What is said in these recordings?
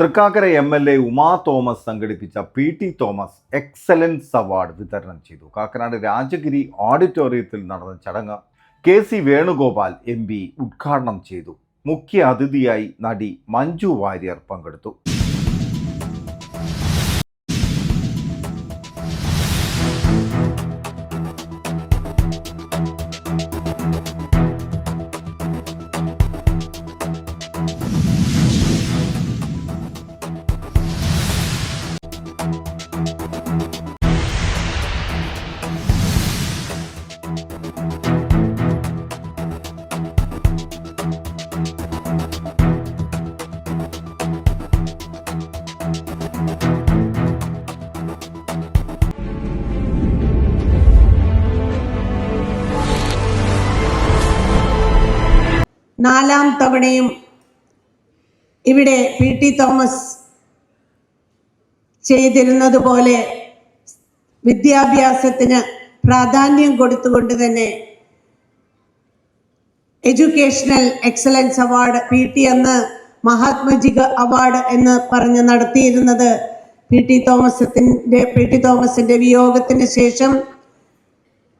Thrikkakara M L A Uma Thomas സംഘടിപ്പിച്ച P T Thomas excellence award വിതരണം ചെയ്തു. കാക്കനാട് രാജഗിരി ഓഡിറ്റോറിയത്തിൽ നടന്ന ചടങ്ങ് K C Venugopal M P ഉദ്ഘാടനം ചെയ്തു. മുഖ്യ അതിഥിയായി നടി മഞ്ജു വാര്യർ പങ്കെടുത്തു. നാലാം തവണയും ഇവിടെ പി ടി തോമസ് ചെയ്തിരുന്നത് പോലെ വിദ്യാഭ്യാസത്തിന് പ്രാധാന്യം കൊടുത്തുകൊണ്ട് തന്നെ educational excellence award P T എന്ന് മഹാത്മജി അവാർഡ് എന്ന് പറഞ്ഞ് നടത്തിയിരുന്നത് പി ടി തോമസത്തിന്റെ പി ടി തോമസിന്റെ വിയോഗത്തിന് ശേഷം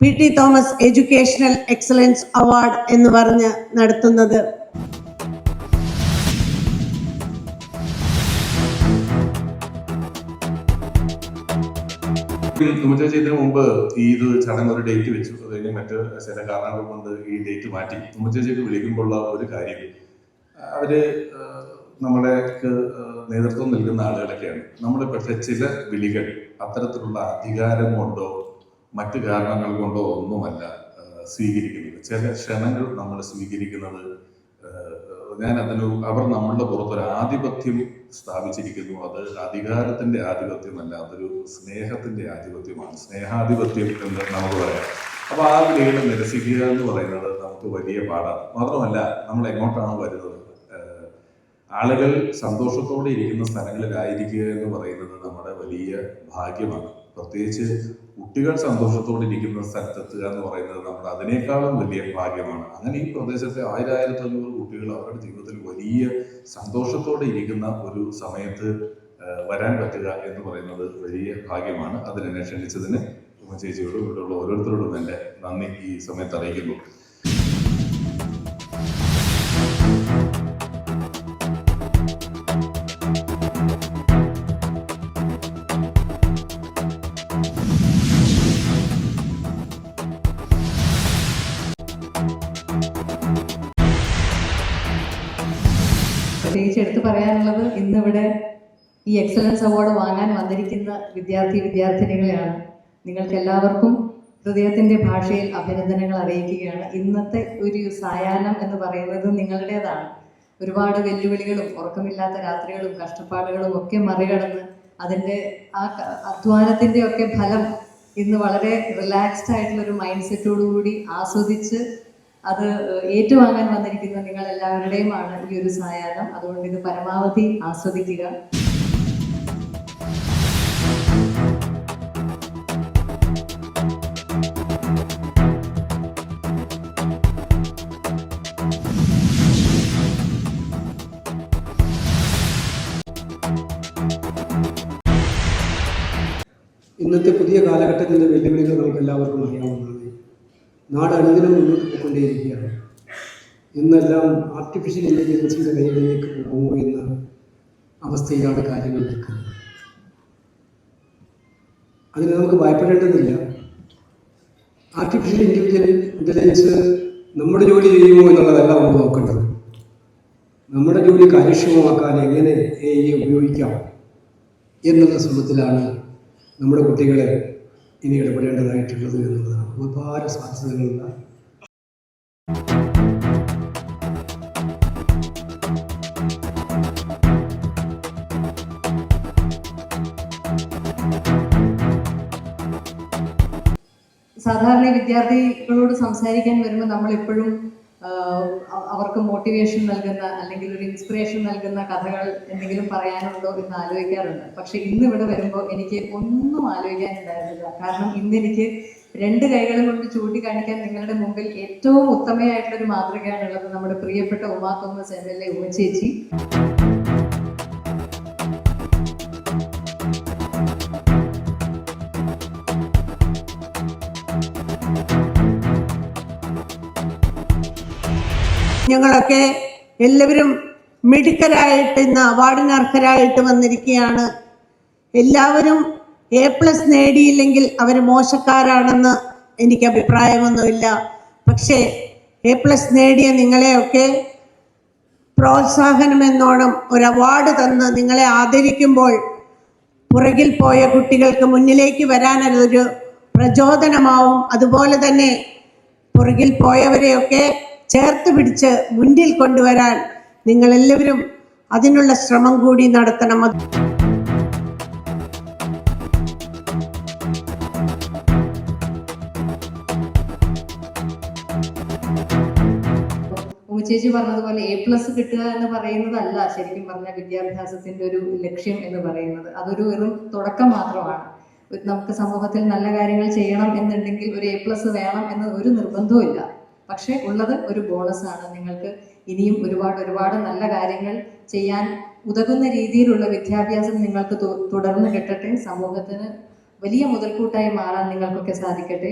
P T Thomas educational excellence award എന്ന് പറഞ്ഞ് നടത്തുന്നത്. തുമ്മച്ച ഇതിനു മുമ്പ് ഈ ഇത് ചടങ്ങ് ഒരു ഡേറ്റ് വെച്ചു. അത് കഴിഞ്ഞ് മറ്റ് ചില കാരണങ്ങൾ കൊണ്ട് ഈ ഡേറ്റ് മാറ്റി. തുമ്മച്ചേച്ചിക്ക് വിളിക്കുമ്പോഴുള്ള ഒരു കാര്യം അവർ ആ, നേതൃത്വം നൽകുന്ന ആളുകളൊക്കെയാണ്. നമ്മുടെ പക്ഷെ ചില വിളികൾ അത്തരത്തിലുള്ള അധികാരം കൊണ്ടോ മറ്റു കാരണങ്ങൾ കൊണ്ടോ ഒന്നുമല്ല സ്വീകരിക്കുന്നത് ചില ക്ഷണങ്ങൾ നമ്മൾ സ്വീകരിക്കുന്നത് ഞാൻ അതിന് അവർ നമ്മളുടെ പുറത്തൊരു ആധിപത്യം സ്ഥാപിച്ചിരിക്കുന്നു. അത് അധികാരത്തിന്റെ ആധിപത്യമല്ല അതൊരു സ്നേഹത്തിന്റെ ആധിപത്യമാണ്. സ്നേഹാധിപത്യം എന്ന് നമുക്ക് പറയാം. അപ്പൊ ആ വിളികൾ നിരസിക്കുക എന്ന് പറയുന്നത് നമുക്ക് വലിയ പാടാണ്. മാത്രമല്ല നമ്മൾ എങ്ങോട്ടാണ് വരുന്നത്? ആളുകൾ സന്തോഷത്തോടെ ഇരിക്കുന്ന സ്ഥലങ്ങളിലായിരിക്കുക എന്ന് പറയുന്നത് നമ്മുടെ വലിയ ഭാഗ്യമാണ്. പ്രത്യേകിച്ച് കുട്ടികൾ സന്തോഷത്തോടെ ഇരിക്കുന്ന സ്ഥലത്തെത്തുക എന്ന് പറയുന്നത് നമ്മുടെ അതിനേക്കാളും വലിയ ഭാഗ്യമാണ്. അങ്ങനെ ഈ പ്രദേശത്തെ ആയിരം ആയിരത്തി അഞ്ഞൂറ് കുട്ടികൾ അവരുടെ ജീവിതത്തിൽ വലിയ സന്തോഷത്തോടെ ഇരിക്കുന്ന ഒരു സമയത്ത് വരാൻ പറ്റുക എന്ന് പറയുന്നത് വലിയ ഭാഗ്യമാണ്. അതിനെ ക്ഷണിച്ചതിന് ചേച്ചിയോടും ഇവിടെയുള്ള ഓരോരുത്തരോടും എന്റെ നന്ദി ഈ സമയത്ത് അറിയിക്കുന്നു. പ്രത്യേകിച്ച് എടുത്തു പറയാനുള്ളത് ഇന്നിവിടെ ഈ എക്സലൻസ് അവാർഡ് വാങ്ങാൻ വന്നിരിക്കുന്ന വിദ്യാർത്ഥി വിദ്യാർത്ഥിനികളെയാണ്. നിങ്ങൾക്ക് എല്ലാവർക്കും ഹൃദയത്തിന്റെ ഭാഷയിൽ അഭിനന്ദനങ്ങൾ അറിയിക്കുകയാണ്. ഇന്നത്തെ ഒരു സായാഹ്നം എന്ന് പറയുന്നത് നിങ്ങളുടേതാണ്. ഒരുപാട് വെല്ലുവിളികളും ഉറക്കമില്ലാത്ത രാത്രികളും കഷ്ടപ്പാടുകളും ഒക്കെ മറികടന്ന് അതിന്റെ ആ അധ്വാനത്തിന്റെ ഒക്കെ ഫലം ഇന്ന് വളരെ റിലാക്സ്ഡ് ആയിട്ടുള്ള ഒരു മൈൻഡ് സെറ്റോടുകൂടി ആസ്വദിച്ച് അത് ഏറ്റുവാങ്ങാൻ വന്നിരിക്കുന്ന നിങ്ങൾ എല്ലാവരുടെയുമാണ് ഈ ഒരു സായാഹ്നം. അതുകൊണ്ട് ഇത് പരമാവധി ആസ്വദിക്കുക. ഇന്നത്തെ പുതിയ കാലഘട്ടത്തിന്റെ വെല്ലുവിളികൾ നമുക്ക് എല്ലാവർക്കും അറിയാവുന്നതാണ്. നാട് അനുദിനം മുന്നോട്ട് പോയിക്കൊണ്ടേയിരിക്കുകയാണ് ഇന്നെല്ലാം ആർട്ടിഫിഷ്യൽ ഇന്റലിജൻസിന്റെ കയ്യിലേക്ക് പോകുമോ എന്ന അവസ്ഥയിലാണ് കാര്യങ്ങൾ നിൽക്കുന്നത് അതിന് നമുക്ക് ഭയപ്പെടേണ്ടതില്ല. ആർട്ടിഫിഷ്യൽ ഇന്റലിജൻ ഇന്റലിജൻസ് നമ്മുടെ ജോലി ചെയ്യുമോ എന്നുള്ളതല്ല നമ്മൾ നോക്കേണ്ടത്. നമ്മുടെ ജോലി കാര്യക്ഷമമാക്കാൻ എങ്ങനെ എ ഐ ഉപയോഗിക്കാം എന്നുള്ള ശ്രമത്തിലാണ് നമ്മുടെ കുട്ടികളെ ഇനി ഇടപെടേണ്ടതായിട്ടുള്ളത് എന്നുള്ളതാണ് ഒരുപാട് സാധ്യതകളുള്ള സാധാരണ വിദ്യാർത്ഥികളോട് സംസാരിക്കാൻ വരുമ്പോൾ നമ്മൾ എപ്പോഴും അവർക്ക് മോട്ടിവേഷൻ നൽകുന്ന അല്ലെങ്കിൽ ഒരു ഇൻസ്പിറേഷൻ നൽകുന്ന കഥകൾ എന്തെങ്കിലും പറയാനുണ്ടോ എന്ന് ആലോചിക്കാറുണ്ട്. പക്ഷെ ഇന്ന് ഇവിടെ വരുമ്പോൾ എനിക്ക് ഒന്നും ആലോചിക്കാനുണ്ടായിരുന്നില്ല കാരണം ഇന്ന് എനിക്ക് രണ്ട് കൈകളും കൊണ്ട് ചൂണ്ടിക്കാണിക്കാൻ നിങ്ങളുടെ മുമ്പിൽ ഏറ്റവും ഉത്തമയായിട്ടുള്ള ഒരു മാതൃകയാണുള്ളത് നമ്മുടെ പ്രിയപ്പെട്ട Uma Thomas M L A ഉമചേച്ചി ഞങ്ങളൊക്കെ എല്ലാവരും മെഡിക്കലായിട്ട് ഇന്ന് അവാർഡിന് അർഹരായിട്ട് വന്നിരിക്കുകയാണ്. എല്ലാവരും എ പ്ലസ് നേടിയില്ലെങ്കിൽ അവർ മോശക്കാരാണെന്ന് എനിക്ക് അഭിപ്രായമൊന്നുമില്ല. പക്ഷേ എ പ്ലസ് നേടിയ നിങ്ങളെയൊക്കെ പ്രോത്സാഹനം എന്നോണം ഒരു അവാർഡ് തന്ന് നിങ്ങളെ ആദരിക്കുമ്പോൾ പുറകിൽ പോയ കുട്ടികൾക്ക് മുന്നിലേക്ക് വരാൻ പ്രചോദനമാവും. അതുപോലെ തന്നെ പുറകിൽ പോയവരെയൊക്കെ ചേർത്ത് പിടിച്ച് മുന്നിൽ കൊണ്ടുവരാൻ നിങ്ങളെല്ലാവരും അതിനുള്ള ശ്രമം കൂടി നടത്തണം. ചേച്ചി പറഞ്ഞതുപോലെ എ പ്ലസ് കിട്ടുക എന്ന് പറയുന്നതല്ല ശരിക്കും പറഞ്ഞ വിദ്യാഭ്യാസത്തിന്റെ ഒരു ലക്ഷ്യം എന്ന് പറയുന്നത്. അതൊരു വെറും തുടക്കം മാത്രമാണ്. നമുക്ക് സമൂഹത്തിൽ നല്ല കാര്യങ്ങൾ ചെയ്യണം എന്നുണ്ടെങ്കിൽ ഒരു എ പ്ലസ് വേണം എന്ന് ഒരു നിർബന്ധവും പക്ഷേ ഉള്ളത് ഒരു ബോണസ് ആണ്. നിങ്ങൾക്ക് ഇനിയും ഒരുപാട് ഒരുപാട് നല്ല കാര്യങ്ങൾ ചെയ്യാൻ ഉതകുന്ന രീതിയിലുള്ള വിദ്യാഭ്യാസം നിങ്ങൾക്ക് തുടർന്ന് കിട്ടട്ടെ. സമൂഹത്തിന് വലിയ മുതൽക്കൂട്ടായി മാറാൻ നിങ്ങൾക്കൊക്കെ സാധിക്കട്ടെ.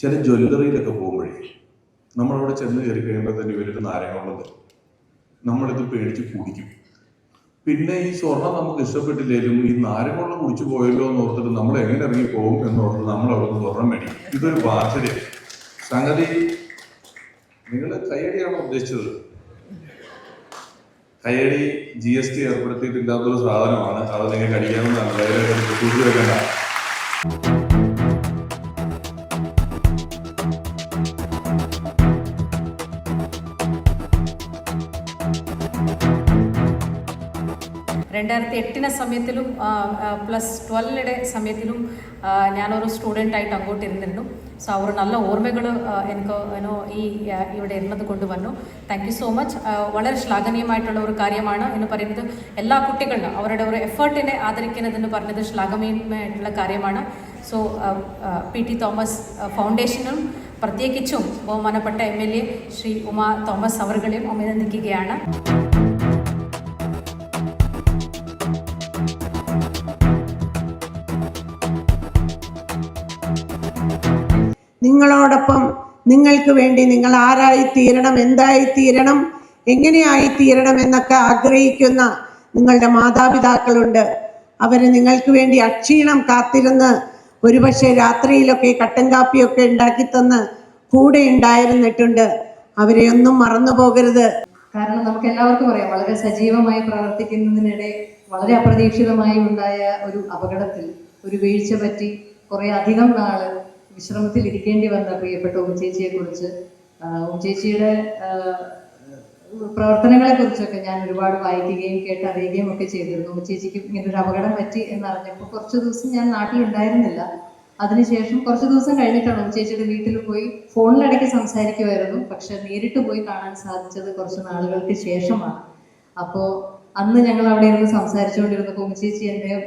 ചില ജ്വല്ലറിയിലൊക്കെ പോകുമ്പോഴേ നമ്മളവിടെ ചെന്ന് കയറി കഴിയുമ്പോൾ തന്നെ ഇവരൊരു നാരങ്ങളുണ്ട് നമ്മളിത് പേടിച്ച് കുടിക്കും. പിന്നെ ഈ സ്വർണം നമുക്ക് ഇഷ്ടപ്പെട്ടില്ലെങ്കിലും ഈ നാരങ്ങളും കുടിച്ചു പോയല്ലോ എന്ന് ഓർത്തിട്ട് നമ്മൾ എങ്ങനെ ഇറങ്ങി പോകും എന്ന് ഓർത്ത് നമ്മൾ അവിടെ നിന്ന് സ്വർണം മേടിക്കും. ഇതൊരു ബാധ്യത സംഗതി നിങ്ങൾ കയ്യടിയാണോ ഉദ്ദേശിച്ചത്? കയ്യടി ജി എസ് ടി ഏർപ്പെടുത്തിയിട്ടില്ലാത്തൊരു സാധനമാണ്. അത് നിങ്ങൾക്ക് അടിക്കാവുന്നതാണ് കൂട്ടി രണ്ടായിരത്തി എട്ടിന സമയത്തിലും പ്ലസ് ട്വൽവിടെ സമയത്തിലും ഞാനൊരു സ്റ്റുഡന്റ് ആയിട്ട് അങ്ങോട്ട് ഇരുന്നിരുന്നു. സോ അവർ നല്ല ഓർമ്മകൾ എനിക്ക് ഏനോ ഈ ഇവിടെ ഇരുന്നത് കൊണ്ടുവന്നു. താങ്ക് യു സോ മച്ച് വളരെ ശ്ലാഘനീയമായിട്ടുള്ള ഒരു കാര്യമാണ് എന്ന് പറയുന്നത്. എല്ലാ കുട്ടികളും അവരുടെ ഒരു എഫേർട്ടിനെ ആദരിക്കുന്നതെന്ന് പറഞ്ഞത് ശ്ലാഘനീയമായിട്ടുള്ള കാര്യമാണ്. സോ പി ടി തോമസ് ഫൗണ്ടേഷനും പ്രത്യേകിച്ചും ബഹുമാനപ്പെട്ട M L A Shri Uma Thomas അവർകളെയും അഭിനന്ദിക്കുകയാണ്. നിങ്ങളോടൊപ്പം നിങ്ങൾക്ക് വേണ്ടി നിങ്ങൾ ആരായി തീരണം എന്തായി തീരണം എങ്ങനെയായി തീരണം എന്നൊക്കെ ആഗ്രഹിക്കുന്ന നിങ്ങളുടെ മാതാപിതാക്കളുണ്ട്. അവർ നിങ്ങൾക്ക് വേണ്ടി അക്ഷീണം കാത്തിരുന്ന് ഒരുപക്ഷെ രാത്രിയിലൊക്കെ കട്ടൻ കാപ്പിയൊക്കെ ഉണ്ടാക്കി തന്ന് കൂടെ ഉണ്ടായിരുന്നിട്ടുണ്ട്. അവരെ ഒന്നും മറന്നു പോകരുത്. കാരണം നമുക്ക് എല്ലാവർക്കും അറിയാം വളരെ സജീവമായി പ്രവർത്തിക്കുന്നതിനിടെ വളരെ അപ്രതീക്ഷിതമായി ഉണ്ടായ ഒരു അപകടത്തിൽ ഒരു വീഴ്ച പറ്റി കുറെ അധികം നാൾ വിശ്രമത്തിൽ ഇരിക്കേണ്ടി വന്ന പ്രിയപ്പെട്ട ഉമ്മച്ചേച്ചിയെ കുറിച്ച് ഉമ്മച്ചേച്ചിയുടെ പ്രവർത്തനങ്ങളെ കുറിച്ചൊക്കെ ഞാൻ ഒരുപാട് വായിക്കുകയും കേട്ട് അറിയുകയും ഒക്കെ ചെയ്തിരുന്നു. ഉമ്മച്ചേച്ചിക്ക് ഇങ്ങനെ ഒരു അപകടം പറ്റി എന്നറിഞ്ഞപ്പോൾ കുറച്ച് ദിവസം ഞാൻ നാട്ടിലുണ്ടായിരുന്നില്ല. അതിനുശേഷം കുറച്ച് ദിവസം കഴിഞ്ഞിട്ടാണ് ചേച്ചിയുടെ വീട്ടിൽ പോയി ഫോണിലിടയ്ക്ക് സംസാരിക്കുമായിരുന്നു പക്ഷെ നേരിട്ട് പോയി കാണാൻ സാധിച്ചത് കുറച്ച് നാളുകൾക്ക് ശേഷമാണ്. അപ്പോൾ അന്ന് ഞങ്ങൾ അവിടെ ഇരുന്ന് സംസാരിച്ചുകൊണ്ടിരുന്നപ്പോൾ ഉമ്മച്ചേച്ചി ഉം,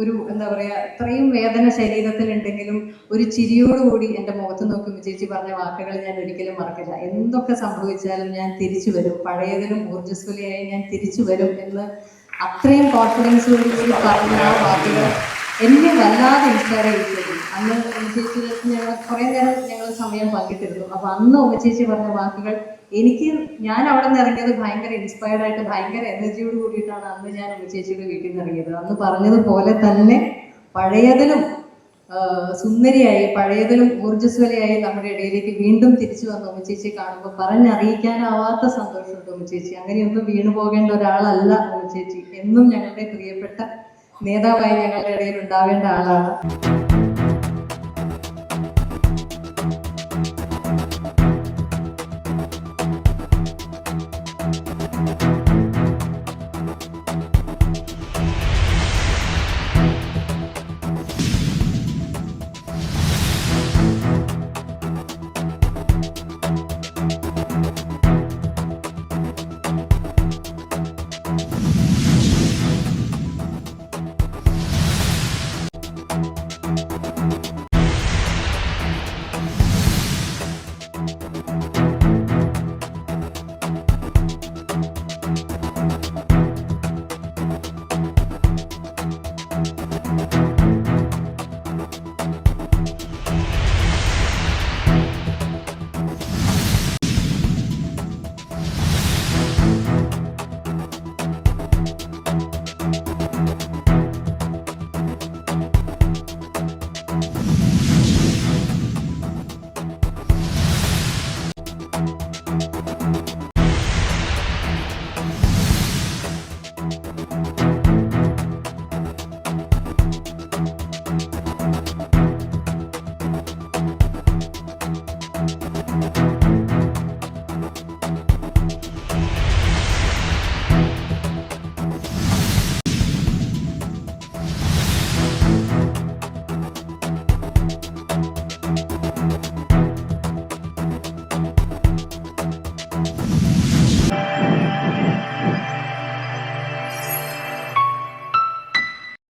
ഒരു എന്താ പറയാ ഇത്രയും വേദന ശരീരത്തിലുണ്ടെങ്കിലും ഒരു ചിരിയോടുകൂടി എന്റെ മുഖത്ത് നോക്കി വിജയിച്ച് പറഞ്ഞ വാക്കുകൾ ഞാൻ ഒരിക്കലും മറക്കില്ല. എന്തൊക്കെ സംഭവിച്ചാലും ഞാൻ തിരിച്ചു വരും. പഴയതിലും ഊർജസ്വലിയായി ഞാൻ തിരിച്ചു വരും എന്ന് അത്രയും കോൺഫിഡൻസോടുകൂടി പറഞ്ഞ ആ വാക്കുകൾ എന്നെ വല്ലാതെ ഇൻസ്പയർ ചെയ്തിരുന്നു അന്ന് ചേച്ചി ഞങ്ങൾ കുറേ നേരം ഞങ്ങൾ സമയം പങ്കിട്ടിരുന്നു. അപ്പൊ അന്ന് ഉമ്മച്ചേച്ചി പറഞ്ഞ വാക്കുകൾ എനിക്ക് ഞാൻ അവിടെ നിന്ന് ഇറങ്ങിയത് ഭയങ്കര ഇൻസ്പയർഡ് ആയിട്ട് ഭയങ്കര എനർജിയോട് കൂടിയിട്ടാണ് അന്ന് ഞാൻ ഉമ്മ ചേച്ചിയുടെ വീട്ടിൽ നിന്ന് ഇറങ്ങിയത്. അന്ന് പറഞ്ഞതുപോലെ തന്നെ പഴയതിലും സുന്ദരിയായി പഴയതിലും ഊർജസ്വലയായി നമ്മുടെ ഇടയിലേക്ക് വീണ്ടും തിരിച്ചു വന്ന ഉമ്മച്ചേച്ചി കാണുമ്പോൾ പറഞ്ഞറിയിക്കാനാവാത്ത സന്തോഷമുണ്ട് ഉമ്മച്ചേച്ചി അങ്ങനെയൊന്നും വീണു പോകേണ്ട ഒരാളല്ല ഉമ്മച്ചേച്ചി എന്നും ഞങ്ങളുടെ പ്രിയപ്പെട്ട നേതാവായി ഞങ്ങളുടെ ഇടയിൽ ഉണ്ടാവേണ്ട ആളാണ്.